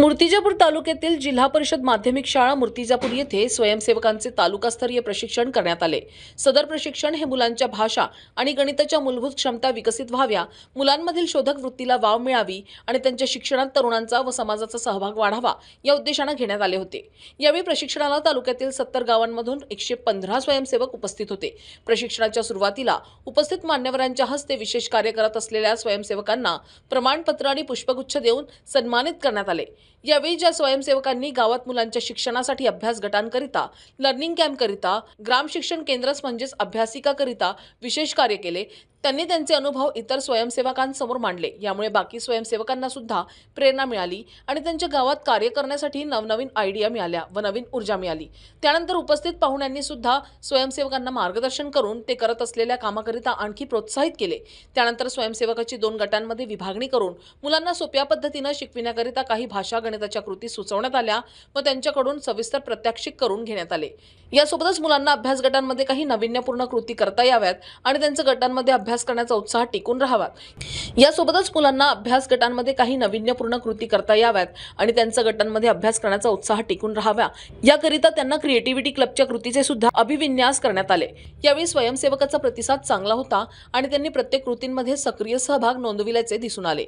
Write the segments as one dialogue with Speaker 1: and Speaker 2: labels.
Speaker 1: मूर्तिजापूर तालुक्यातील जिल्हा परिषद माध्यमिक शाळा मूर्तिजापूर येथे स्वयंसेवकांचे तालुकास्तरीय प्रशिक्षण करण्यात आले. सदर प्रशिक्षण हे मुलांच्या भाषा आणि गणिताच्या मूलभूत क्षमता विकसित व्हाव्या मुलांमधील शोधक वृत्तीला वाव मिळावी आणि त्यांच्या शिक्षणात तरुणांचा व समाजाचा सहभाग वाढावा या उद्देशानं घेण्यात आले होते. यावेळी प्रशिक्षणाला तालुक्यातील सत्तर गावांमधून एकशे पंधरा स्वयंसेवक उपस्थित होते. प्रशिक्षणाच्या सुरुवातीला उपस्थित मान्यवरांच्या हस्ते विशेष कार्य करत असलेल्या स्वयंसेवकांना प्रमाणपत्र आणि पुष्पगुच्छ देऊन सन्मानित करण्यात आले. यावेळी ज्या स्वयंसेवकांनी गावात मुलांच्या शिक्षणासाठी अभ्यास गटांकरिता लर्निंग कॅम्पकरिता ग्राम शिक्षण केंद्रच म्हणजेच अभ्यासिकाकरिता विशेष कार्य केले त्यांनी त्यांचे अनुभव इतर स्वयंसेवकांसमोर मांडले. यामुळे बाकी स्वयंसेवकांना सुद्धा प्रेरणा मिळाली आणि त्यांच्या गावात कार्य करण्यासाठी नवनवीन आयडिया मिळाल्या व नवीन ऊर्जा मिळाली. त्यानंतर उपस्थित पाहुण्यांनी सुद्धा स्वयंसेवकांना मार्गदर्शन करून ते करत असलेल्या कामाकरिता आणखी प्रोत्साहित केले. त्यानंतर स्वयंसेवकाची दोन गटांमध्ये विभागणी करून मुलांना सोप्या पद्धतीनं शिकविण्याकरिता काही भाषा गणिताच्या कृती सुचवण्यात आल्या व त्यांच्याकडून सविस्तर प्रत्याक्षिक करून घेण्यात आले. यासोबतच मुलांना अभ्यास गटांमध्ये काही नाविन्यपूर्ण कृती करता याव्यात आणि त्यांच्या गटांमध्ये अभ्यास अभ्यास करण्याचा उत्साह टिकून राहावा यासोबतच मुलांना अभ्यास गटांमध्ये काही नाविन्यपूर्ण कृती करता याव्यात आणि त्यांच्या गटांमध्ये अभ्यास करण्याचा उत्साह टिकून राहावा. याकरिता त्यांना क्रिएटिव्हिटी क्लबच्या कृतीचे सुद्धा अभिविन्यास करण्यात आले. यावेळी स्वयंसेवकाचा प्रतिसाद चांगला होता आणि त्यांनी प्रत्येक कृतींमध्ये सक्रिय सहभाग नोंदविल्याचे दिसून आले.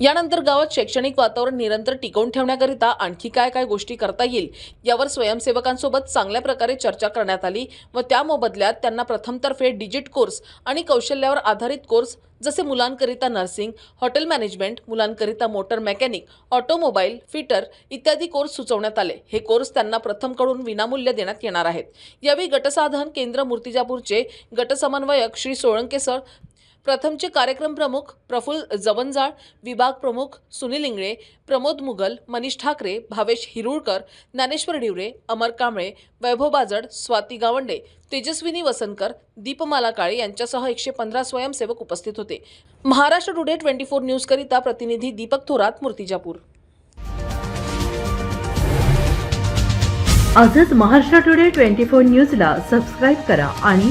Speaker 1: यानंतर गावात शैक्षणिक वातावरण निरंतर टिकवून ठेवण्याकरिता आणखी काय काय गोष्टी करता येईल यावर स्वयंसेवकांसोबत चांगल्या प्रकारे चर्चा करण्यात आली व त्या मोबदल्यात त्यांना प्रथमतर्फे डिजिट कोर्स आणि कौशल्यावर आधारित कोर्स जसे मुलांकरिता नर्सिंग हॉटेल मॅनेजमेंट मुलांकरिता मोटर मेकॅनिक ऑटोमोबाईल फिटर इत्यादी कोर्स सुचवण्यात आले. हे कोर्स त्यांना प्रथमकडून विनामूल्य देण्यात येणार आहेत. यावेळी गटसाधन केंद्र मूर्तिजापूरचे गटसमन्वयक श्री सोळंके सर प्रथमचे कार्यक्रम प्रमुख प्रफुल्ल जवंजाळ विभाग प्रमुख सुनील इंगळे प्रमोद मुगल मनीष ठाकरे भावेश हिरुळकर ज्ञानेश्वर डिवरे अमर कांबळे वैभव बाजड स्वाती गावंडे तेजस्विनी वसनकर दीपमाला काळे यांच्यासह एकशे पंधरा स्वयंसेवक उपस्थित होते. महाराष्ट्र टुडे ट्वेंटी फोर न्यूजकरिता प्रतिनिधी दीपक थोरात मूर्तिजापूर.
Speaker 2: आजच महाराष्ट्र टुडे ट्वेंटी फोर न्यूजला सबस्क्राईब करा आणि